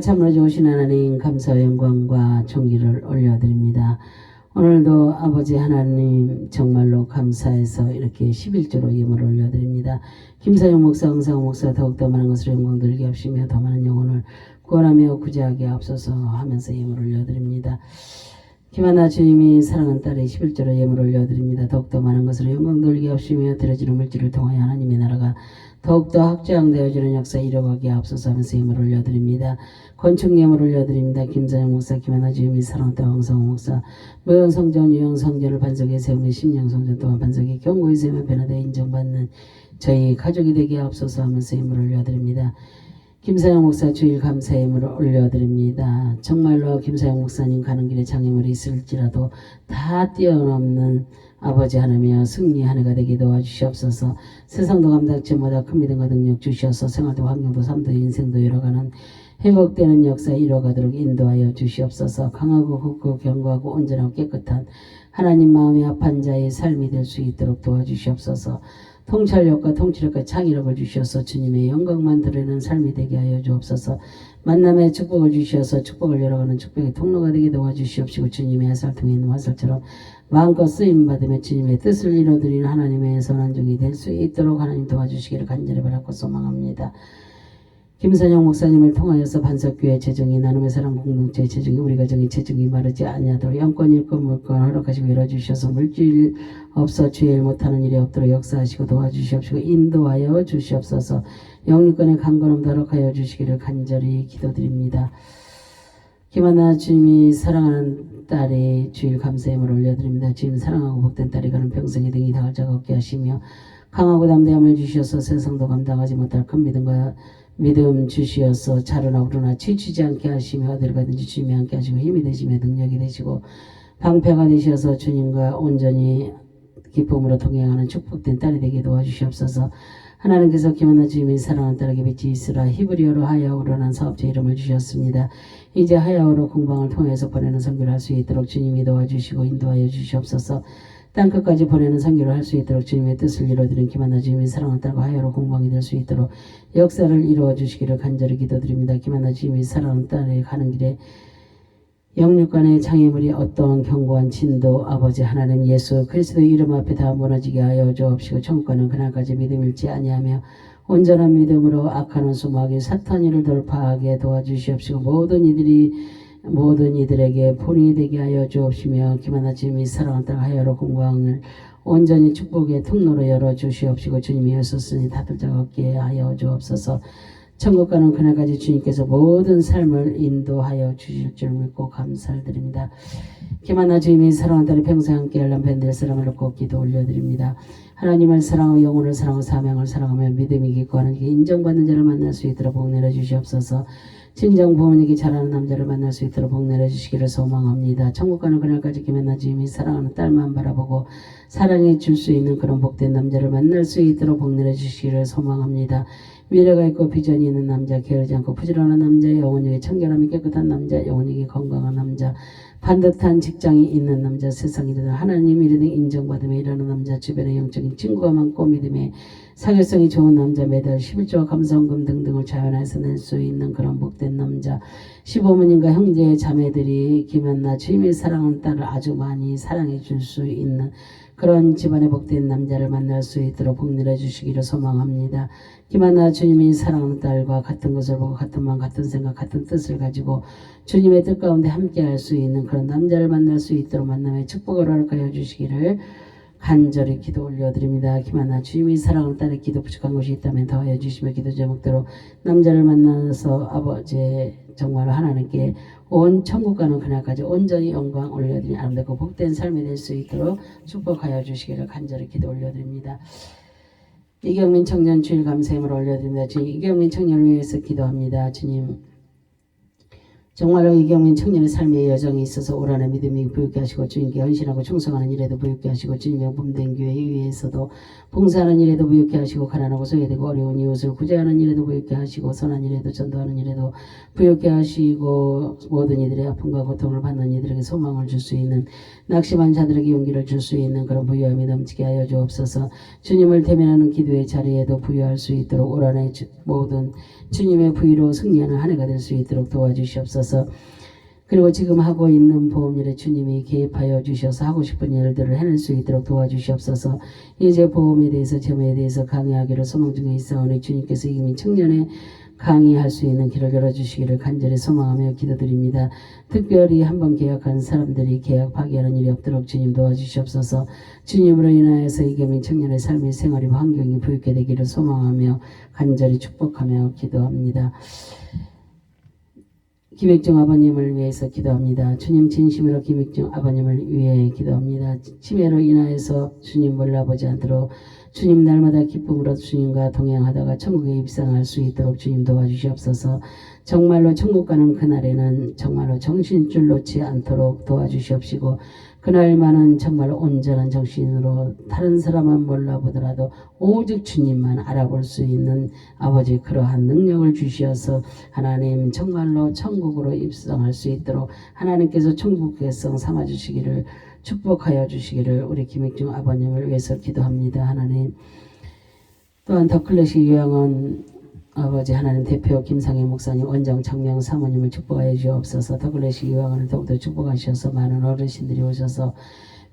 참으로 좋으신 하나님 감사 영광과 존귀를 올려드립니다. 오늘도 아버지 하나님 정말로 감사해서 이렇게 11조로 예물을 올려드립니다. 김사영 목사, 응사호 목사 더욱더 많은 것을 영광 들게 하시며 더 많은 영혼을 구원하며 구제하게 앞서서 하면서 예물을 올려드립니다. 김하나 주님이 사랑하는 딸의 11조로 예물을 올려드립니다. 더욱더 많은 것을 영광 돌게 하시며 드려지는 물질을 통하여 하나님의 나라가 더욱더 확장되어지는 역사 이뤄가기에 앞서서 하면서 예물을 올려드립니다. 예물을 올려드립니다. 김사영 목사, 김하나 주님이 사랑하는 딸 황성호 목사 무형 성전, 유형 성전을 반석에 세우며 심령 성전 또한 반석에 경고에 세우며 변화되어 인정받는 저희 가족이 되기에 앞서서 하면서 예물을 올려드립니다. 김사영 목사 주일 감사 예물을 올려드립니다. 정말로 김사영 목사님 가는 길에 장애물이 있을지라도 다 뛰어넘는 아버지 하나며 승리 한 해가 되게 도와주시옵소서. 세상도 감당치 못하 큰 믿음과 능력 주시옵소서 생활도 환경도 삶도 인생도 이뤄가는 회복되는 역사 이뤄가도록 인도하여 주시옵소서. 강하고 굳고 견고하고 온전하고 깨끗한 하나님 마음의 합한 자의 삶이 될 수 있도록 도와주시옵소서 통찰력과 통치력과 창의력을 주셔서 주님의 영광만 드리는 삶이 되게 하여 주옵소서 만남의 축복을 주셔서 축복을 열어가는 축복의 통로가 되게 도와주시옵시고 주님의 화살 통해 있는 화살처럼 마음껏 쓰임 받으며 주님의 뜻을 이루어드리는 하나님의 선한 종이 될 수 있도록 하나님 도와주시기를 간절히 바라고 소망합니다. 김선영 목사님을 통하여서 반석교회 재정이 나눔의 사랑 공동체 재정이 우리 가정의 재정이 마르지 아니하도록 영권 일권 물권 허락하시고 열어주셔서 물질 없어 주일 못하는 일이 없도록 역사하시고 도와주시옵시고 인도하여 주시옵소서 영육권의 강건함도 허락하여 주시기를 간절히 기도드립니다. 김하나 주님이 사랑하는 딸의 주일 감사함을 올려드립니다. 주님 사랑하고 복된 딸이 가는 평생에 등이 당할 자가 없게 하시며 강하고 담대함을 주셔서 세상도 감당하지 못할 큰 믿음과 믿음 주시어서 자르나 우르나 치치지 않게 하시며 어디를 가든지 주님이 함께 하시고 힘이 되시며 능력이 되시고 방패가 되셔서 주님과 온전히 기쁨으로 동행하는 축복된 딸이 되게 도와주시옵소서 하나님께서 김하나 주님이 사랑하는 딸에게 빛이 있으라 히브리어로 하야오로라는 사업자 이름을 주셨습니다. 이제 하야오로 공방을 통해서 보내는 선교를 할 수 있도록 주님이 도와주시고 인도하여 주시옵소서 땅끝까지 보내는 선교를 할 수 있도록 주님의 뜻을 이루어드린 김하나 주님이 사랑하는 딸과 하야로 공방이 될 수 있도록 역사를 이루어 주시기를 간절히 기도드립니다. 김하나 주님이 사랑하는 딸의 가는 길에 영육간의 장애물이 어떠한 견고한 진도 아버지 하나님 예수 그리스도 이름 앞에 다 무너지게 하여 주옵시고 천국가는 그날까지 믿음 잃지 아니하며 온전한 믿음으로 악한 원수 마귀 사탄이를 돌파하게 도와주시옵시고 모든 이들이 모든 이들에게 본이 되게 하여 주옵시며 기만하 주님이 사랑하는 딸 하여로 공광을 온전히 축복의 통로로 열어 주시옵시고 주님이 여섰으니 다들 자가 없게 하여 주옵소서 천국 가는 그날까지 주님께서 모든 삶을 인도하여 주실 줄 믿고 감사를 드립니다. 김하나 주님이 사랑하는 딸이 평생 함께 할람 밴드의 사랑을 놓고 기도 올려드립니다. 하나님을 사랑하고 영혼을 사랑하고 사명을 사랑하며 믿음이 기고 하는 게 인정받는 자를 만날 수 있도록 복 내려 주시옵소서. 친정 부모님께 잘하는 남자를 만날 수 있도록 복 내려 주시기를 소망합니다. 천국 가는 그날까지 김하나 주님이 사랑하는 딸만 바라보고 사랑해 줄 수 있는 그런 복된 남자를 만날 수 있도록 복 내려 주시기를 소망합니다. 미래가 있고 비전이 있는 남자, 게으르지 않고 부지런한 남자, 영혼에게 청결함이 깨끗한 남자, 영혼에게 건강한 남자, 반듯한 직장이 있는 남자, 세상에 대한 하나님 이르는 인정받음에 일하는 남자, 주변에 영적인 친구가 많고 믿음에 사교성이 좋은 남자, 매달 11조와 감사원금 등등을 자연해서 낼 수 있는 그런 복된 남자, 시부모님과 형제, 자매들이 김연나 주님의 사랑하는 딸을 아주 많이 사랑해 줄 수 있는 그런 집안의 복된 남자를 만날 수 있도록 복 내려 주시기를 소망합니다. 김하나 주님이 사랑하는 딸과 같은 것을 보고 같은 마음 같은 생각 같은 뜻을 가지고 주님의 뜻 가운데 함께 할 수 있는 그런 남자를 만날 수 있도록 만남의 축복을 허락하여 주시기를 간절히 기도 올려드립니다. 김하나 주님이 사랑하는 딸의 기도 부족한 것이 있다면 더하여 주시며 기도 제목대로 남자를 만나서 아버지 정말 하나님께 온 천국 가는 그날까지 온전히 영광 올려드리 아름답고 복된 삶이 될 수 있도록 축복하여 주시기를 간절히 기도 올려드립니다. 이경민 청년 주일 감사함을 올려드립니다. 주님 이경민 청년을 위해서 기도합니다. 주님 정말로 이경민 청년의 삶의 여정이 있어서 올 한해 믿음이 부유케 하시고 주님께 헌신하고 충성하는 일에도 부유케 하시고 주님의 몸된 교회 위에서도 봉사하는 일에도 부유케 하시고 가난하고 소외되고 어려운 이웃을 구제하는 일에도 부유케 하시고 선한 일에도 전도하는 일에도 부유케 하시고 모든 이들의 아픔과 고통을 받는 이들에게 소망을 줄 수 있는 낙심한 자들에게 용기를 줄 수 있는 그런 부유함이 넘치게 하여 주옵소서. 주님을 대면하는 기도의 자리에도 부유할 수 있도록 주- 모든 주님의 부유로 승리하는 한 해가 될 수 있도록 도와주시옵소서 그리고 지금 하고 있는 보험일에 주님이 개입하여 주셔서 하고 싶은 일들을 해낼 수 있도록 도와주시옵소서 이제 보험에 대해서 점에 대해서 강의하기를 소망 중에 있사오니 주님께서 이미 청년에 강의할 수 있는 길을 열어주시기를 간절히 소망하며 기도드립니다. 특별히 한번 계약한 사람들이 계약 파기하는 일이 없도록 주님 도와주시옵소서 주님으로 인하여서 이겸인 청년의 삶의 생활이 환경이 부유케 되기를 소망하며 간절히 축복하며 기도합니다. 김익중 아버님을 위해서 기도합니다. 주님 진심으로 김익중 아버님을 위해 기도합니다. 치매로 인하여서 주님 몰라보지 않도록 주님 날마다 기쁨으로 주님과 동행하다가 천국에 입상할 수 있도록 주님 도와주시옵소서. 정말로 천국 가는 그날에는 정말로 정신줄 놓지 않도록 도와주시옵시고 그날만은 정말 온전한 정신으로 다른 사람은 몰라보더라도 오직 주님만 알아볼 수 있는 아버지 그러한 능력을 주시어서 하나님 정말로 천국으로 입성할 수 있도록 하나님께서 천국 백성 삼아 주시기를 축복하여 주시기를 우리 김익중 아버님을 위해서 기도합니다. 하나님 또한 더클래식 요양원 아버지 하나님 대표 김상희 목사님 원장 정명 사모님을 축복하여 주옵소서 더클래식 요양원을 더욱더 축복하셔서 많은 어르신들이 오셔서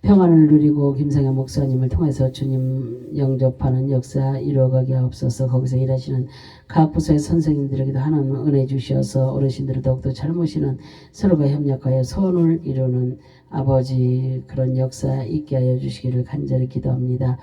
평안을 누리고 김상현 목사님을 통해서 주님 영접하는 역사 이루어가게 하옵소서 거기서 일하시는 각 부서의 선생님들에게도 하나님 은혜 주셔서 어르신들을 더욱더 잘 모시는 서로가 협력하여 소원을 이루는 아버지 그런 역사 있게 하여 주시기를 간절히 기도합니다.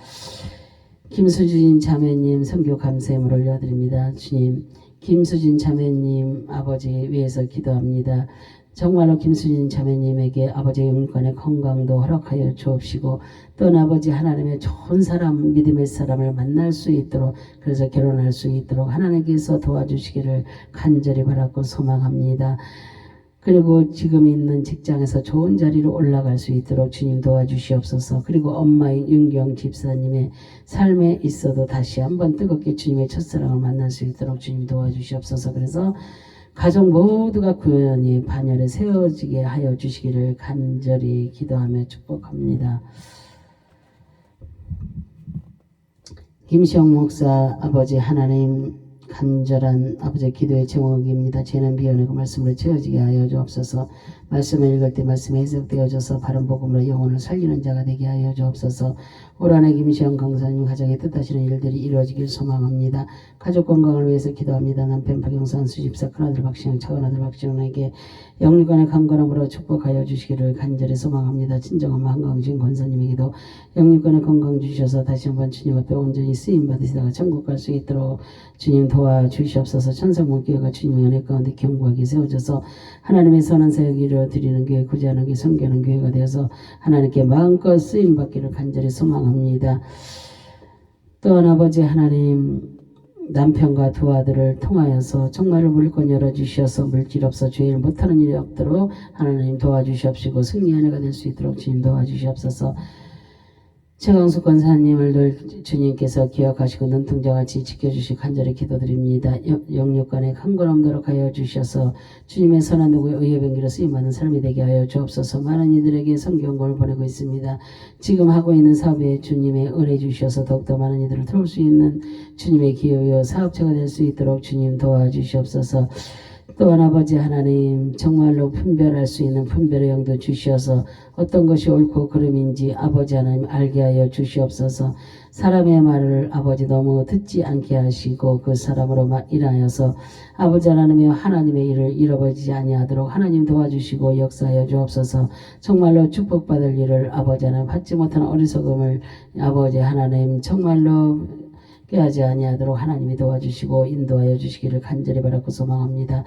김수진 자매님 선교 감사함을 올려드립니다. 주님 김수진 자매님 아버지 위해서 기도합니다. 정말로 김수진 자매님에게 아버지의 영육간의 건강도 허락하여 주옵시고 또한 아버지 하나님의 좋은 사람 믿음의 사람을 만날 수 있도록 그래서 결혼할 수 있도록 하나님께서 도와주시기를 간절히 바라고 소망합니다. 그리고 지금 있는 직장에서 좋은 자리로 올라갈 수 있도록 주님 도와주시옵소서. 그리고 엄마인 윤경 집사님의 삶에 있어도 다시 한번 뜨겁게 주님의 첫사랑을 만날 수 있도록 주님 도와주시옵소서. 그래서 가족 모두가 구원이 반열에 세워지게 하여 주시기를 간절히 기도하며 축복합니다. 김시영 목사 아버지 하나님 간절한 아버지 기도의 제목입니다. 죄는 비워내고 말씀으로 채워지게 하여 주옵소서. 말씀을 읽을 때 말씀에 해석되어져서 바른 복음으로 영혼을 살리는 자가 되게 하여 주옵소서. 올 한해 김시영 강사님 가정에 뜻하시는 일들이 이루어지길 소망합니다. 가족 건강을 위해서 기도합니다. 남편 박영선 수집사 큰아들 박시영 차은아들 박시영에게 영육간의 강건함으로 축복하여 주시기를 간절히 소망합니다. 친정엄마 한강진 권사님에게도 영육간의 건강 주셔서 다시 한번 주님 앞에 온전히 쓰임 받으시다가 천국 갈 수 있도록 주님 도와주시옵소서 천성문교회가 주님의 은혜 가운데 견고하게 세워져서 하나님의 선한 사역 이루어 드리는 교회 구제하는 교회 섬기는 교회가 되어서 하나님께 마음껏 쓰임 받기를 간절히 소망합니다. 또한 아버지 하나님 남편과 두 아들을 통하여서 정말로 물건 열어주셔서 물질 없어 죄를 못하는 일이 없도록 하나님 도와주시옵시고 승리한 해가 될 수 있도록 주님 도와주시옵소서 최강수 권사님을 늘 주님께서 기억하시고 눈동자같이 지켜주시 간절히 기도드립니다. 영- 영육간에 강건함도록 하여 주셔서 주님의 선한 누구의 의의 변기로 쓰임받는 삶이 되게 하여 주옵소서 많은 이들에게 성경을 보내고 있습니다. 지금 하고 있는 사업에 주님의 은혜 주셔서 더욱더 많은 이들을 도울 수 있는 주님의 기여여 사업체가 될 수 있도록 주님 도와주시옵소서 또한 아버지 하나님 정말로 분별할 수 있는 분별의 영도 주시어서 어떤 것이 옳고 그름인지 아버지 하나님 알게 하여 주시옵소서. 사람의 말을 아버지 너무 듣지 않게 하시고 그 사람으로 막 일하여서 아버지 하나님의 하나님의 일을 잃어버리지 아니하도록 하나님 도와주시고 역사하여 주옵소서. 정말로 축복받을 일을 아버지 하나님 받지 못한 어리석음을 아버지 하나님 정말로 깨하지 아니하도록 하나님이 도와주시고 인도하여 주시기를 간절히 바라고 소망합니다.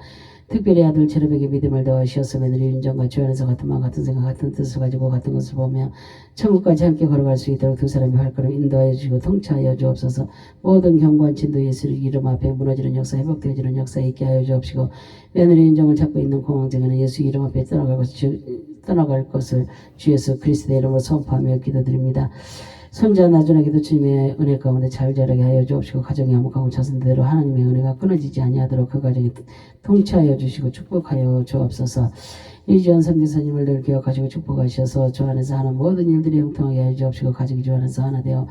특별히 아들 제르백의 믿음을 더하시어서 며느리 윤정과 주 안에서 같은 마음 같은 생각 같은 뜻을 가지고 같은 것을 보며 천국까지 함께 걸어갈 수 있도록 두 사람이 발걸음 인도하여 주시고 통치하여 주옵소서 모든 경관 진도 예수를 이름 앞에 무너지는 역사 회복되어지는 역사 있게 하여 주옵시고 며느리 윤정을 잡고 있는 공황장애는 예수 이름 앞에 떠나갈 것을 주, 떠나갈 것을 주 예수 그리스도의 이름으로 선포하며 기도드립니다. 손자 나중에도 주님의 은혜 가운데 잘 자라게 하여 주옵시고 가정이 화목하고 자손대로 하나님의 은혜가 끊어지지 아니하도록 그 가정이 통치하여 주시고 축복하여 주옵소서. 이지원 선교사님을 늘 기억하시고 축복하셔서 주 안에서 하는 모든 일들이 형통하게 하여 주옵시고 가정이 주 안에서 하나 되어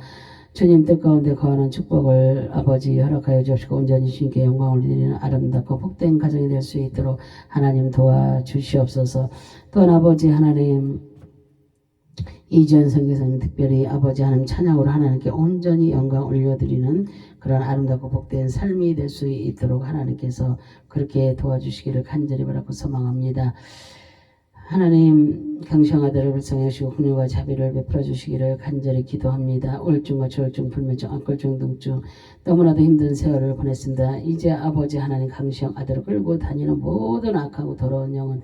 주님 뜻 가운데 거하는 축복을 아버지 허락하여 주옵시고 온전히 주님께 영광을 드리는 아름답고 복된 가정이 될 수 있도록 하나님 도와주시옵소서. 또한 아버지 하나님 이지연 선교사님 특별히 아버지 하나님 찬양으로 하나님께 온전히 영광 올려드리는 그런 아름답고 복된 삶이 될 수 있도록 하나님께서 그렇게 도와주시기를 간절히 바라고 소망합니다. 하나님 강성아들을 불쌍하시고 훈육과 자비를 베풀어 주시기를 간절히 기도합니다. 우울증과 조울증, 불면증, 악골증, 등증 너무나도 힘든 세월을 보냈습니다. 이제 아버지 하나님 강성 아들을 끌고 다니는 모든 악하고 더러운 영은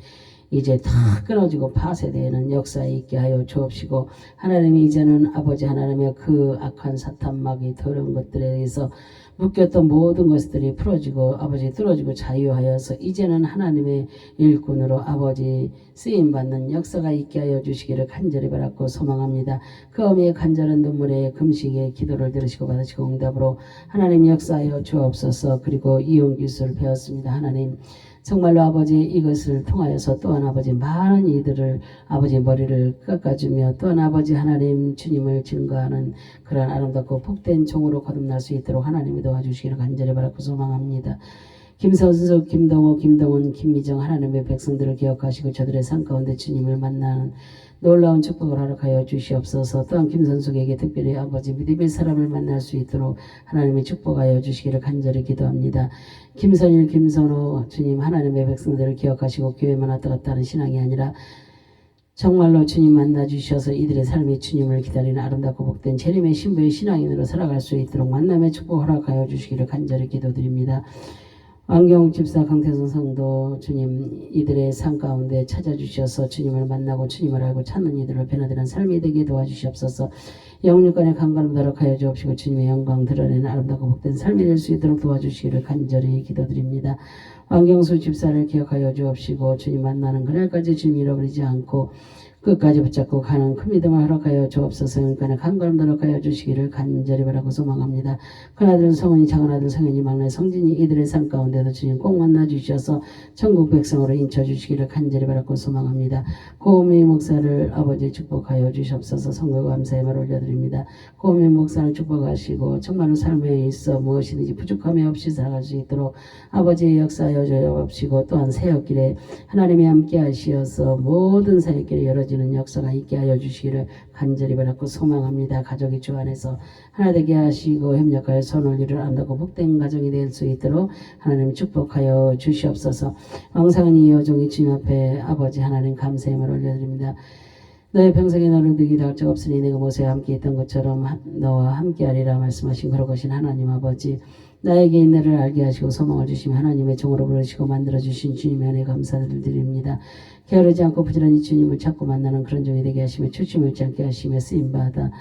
이제 다 끊어지고 파쇄되는 역사에 있게 하여 주옵시고 하나님이 이제는 아버지 하나님의 그 악한 사탄막이 더러운 것들에 대해서 묶였던 모든 것들이 풀어지고 아버지 뚫어지고 자유하여서 이제는 하나님의 일꾼으로 아버지 쓰임 받는 역사가 있게 하여 주시기를 간절히 바랐고 소망합니다. 그 어미의 간절한 눈물에 금식의 기도를 들으시고 받으시고 응답으로 하나님 역사하여 주옵소서 그리고 이용 기술을 배웠습니다. 하나님 정말로 아버지 이것을 통하여서 또한 아버지 많은 이들을 아버지 머리를 깎아주며 또한 아버지 하나님 주님을 증거하는 그런 아름답고 복된 종으로 거듭날 수 있도록 하나님이 도와주시기를 간절히 바라고 소망합니다. 김선수, 김동호, 김동훈, 김미정 하나님의 백성들을 기억하시고 저들의 삶 가운데 주님을 만나는 놀라운 축복을 허락하여 주시옵소서 또한 김선숙에게 특별히 아버지 믿음의 사람을 만날 수 있도록 하나님의 축복하여 주시기를 간절히 기도합니다. 김선일, 김선호 주님 하나님의 백성들을 기억하시고 교회만 왔다 갔다 하는 신앙이 아니라 정말로 주님 만나 주셔서 이들의 삶이 주님을 기다리는 아름답고 복된 재림의 신부의 신앙인으로 살아갈 수 있도록 만남의 축복 허락하여 주시기를 간절히 기도드립니다. 왕경 집사 강태선 성도 주님 이들의 삶 가운데 찾아주셔서 주님을 만나고 주님을 알고 찾는 이들을 변화되는 삶이 되게 도와주시옵소서 영육간의 강건함 더럽하여 주옵시고 주님의 영광 드러내는 아름답고 복된 삶이 될 수 있도록 도와주시기를 간절히 기도드립니다. 왕경수 집사를 기억하여 주옵시고 주님 만나는 그날까지 주님 잃어버리지 않고 끝까지 붙잡고 가는 큰 믿음을 허락하여 주옵소서 영육간의 강건함 더럽하여 주시기를 간절히 바라고 소망합니다. 큰아들 성은이 작은아들 성현이 막내 성진이 이들의 삶 가운데도 주님 꼭 만나 주셔서 천국 백성으로 인쳐 주시기를 간절히 바라고 소망합니다. 고음의 목사를 아버지 축복하여 주시옵소서 성과 감사의 말 올려드립니다. 고음의 목사를 축복하시고 정말로 삶에 있어 무엇이든지 부족함이 없이 살아갈 수 있도록 아버지의 역사하여 주옵시고 또한 새역길에 하나님이 함께 하시어서 모든 새역길에 열어지 는 역사가 있게 하여 주시기를 간절히 바라고 소망합니다. 가족이 주 안에서 하나 되게 하시고 협력하여 손을 이를 안다고 복된 가정이 될 수 있도록 하나님 축복하여 주시옵소서. 왕상은 이 여종이 주님 앞에 아버지 하나님 감사의 말 올려드립니다. 너의 평생에 너를 비기다 할적 없으니 내가 모세와 함께 있던 것처럼 하- 너와 함께 하리라 말씀하신 그러고신 하나님 아버지 나에게 인내를 알게 하시고 소망을 주시며 하나님의 종으로 부르시고 만들어주신 주님의 은혜 감사를 드립니다. 게으르지 않고 부지런히 주님을 찾고 만나는 그런 종이 되게 하시며 잃지 않게 하시며 쓰임받아 아,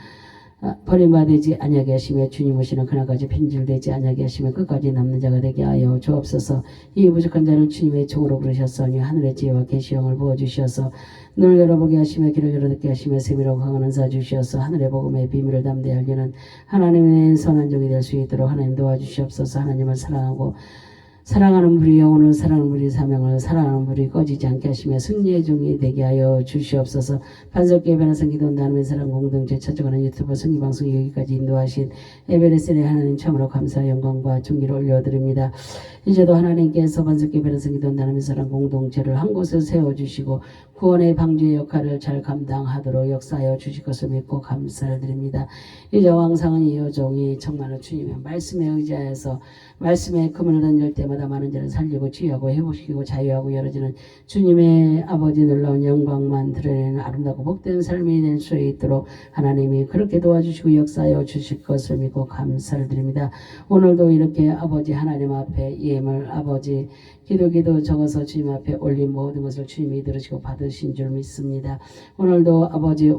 버림받지 아니하게 하시며 주님 오시는 그날까지 빈질되지 아니하게 하시며 끝까지 남는 자가 되게 하여 주옵소서. 이 부족한 자를 주님의 종으로 부르셨으니 하늘의 지혜와 계시형을 부어주셔서 눈을 열어보게 하시며 귀를 열어듣게 하시며 세미로 강한 은사 주시어서 하늘의 복음의 비밀을 담대히 알리는 하나님의 선한 종이 될 수 있도록 하나님 도와주시옵소서. 하나님을 사랑하고 사랑하는 불이 영혼을 사랑하는 불이 사명을 사랑하는 불이 꺼지지 않게 하시며 승리의 종이 되게 하여 주시옵소서 반석계 변화성 기도한다는 사랑 공동체 찾아가는 유튜브 승리방송 여기까지 인도하신 에베레스의 하나님 참으로 감사 영광과 존귀를 올려드립니다. 이제도 하나님께서 반석계 변화성 기도한다는 사랑 공동체를 한 곳에 세워주시고 구원의 방주의 역할을 잘 감당하도록 역사하여 주실 것을 믿고 감사를 드립니다. 이제 왕상은 이 여종이 정말로 주님의 말씀에 의지하여서 말씀에 금을 던질 때마다 많은 자를 살리고 치유하고 회복시키고 자유하고 열어지는 주님의 아버지 놀라운 영광만 드러내는 아름답고 복된 삶이 될 수 있도록 하나님이 그렇게 도와주시고 역사하여 주실 것을 믿고 감사를 드립니다. 오늘도 이렇게 아버지 하나님 앞에 예물 아버지 기도 기도 적어서 주님 앞에 올린 모든 것을 주님이 들으시고 받으신 줄 믿습니다. 오늘도 아버지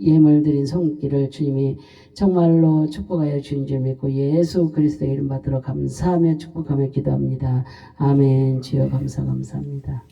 예물 드린 손길을 주님이 정말로 축복하여 주인 줄 믿고 예수 그리스도의 이름 받들어 감사하며 축복하며 기도합니다. 아멘. 주여 감사 감사합니다.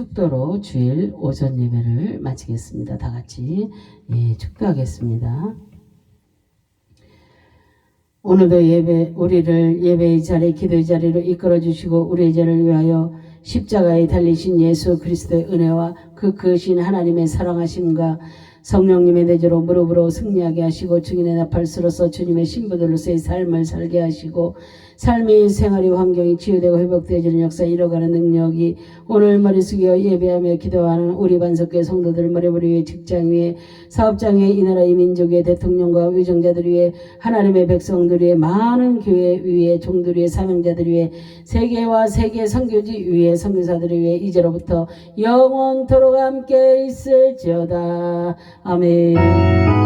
축도로 주일 오전 예배를 마치겠습니다. 다 같이 예, 축도하겠습니다. 오늘도 예배 우리를 예배의 자리 기도의 자리로 이끌어 주시고 우리의 죄를 위하여 십자가에 달리신 예수 그리스도의 은혜와 그 크신 하나님의 사랑하심과 성령님의 내조로 무릎으로 승리하게 하시고 증인의 나팔스로서 주님의 신부들로서의 삶을 살게 하시고 삶의 생활의 환경이 치유되고 회복되어지는 역사 이뤄가는 능력이 오늘 머리 숙여 예배하며 기도하는 우리 반석교회 성도들 머리머리 위에 직장 위에 사업장 위에 이 나라의 민족의 대통령과 위정자들 위에 하나님의 백성들 위에 많은 교회 위에 종들 위에 사명자들 위에 세계와 세계 선교지 위에 선교사들 위에 이제로부터 영원토록 함께 있을지어다. 아멘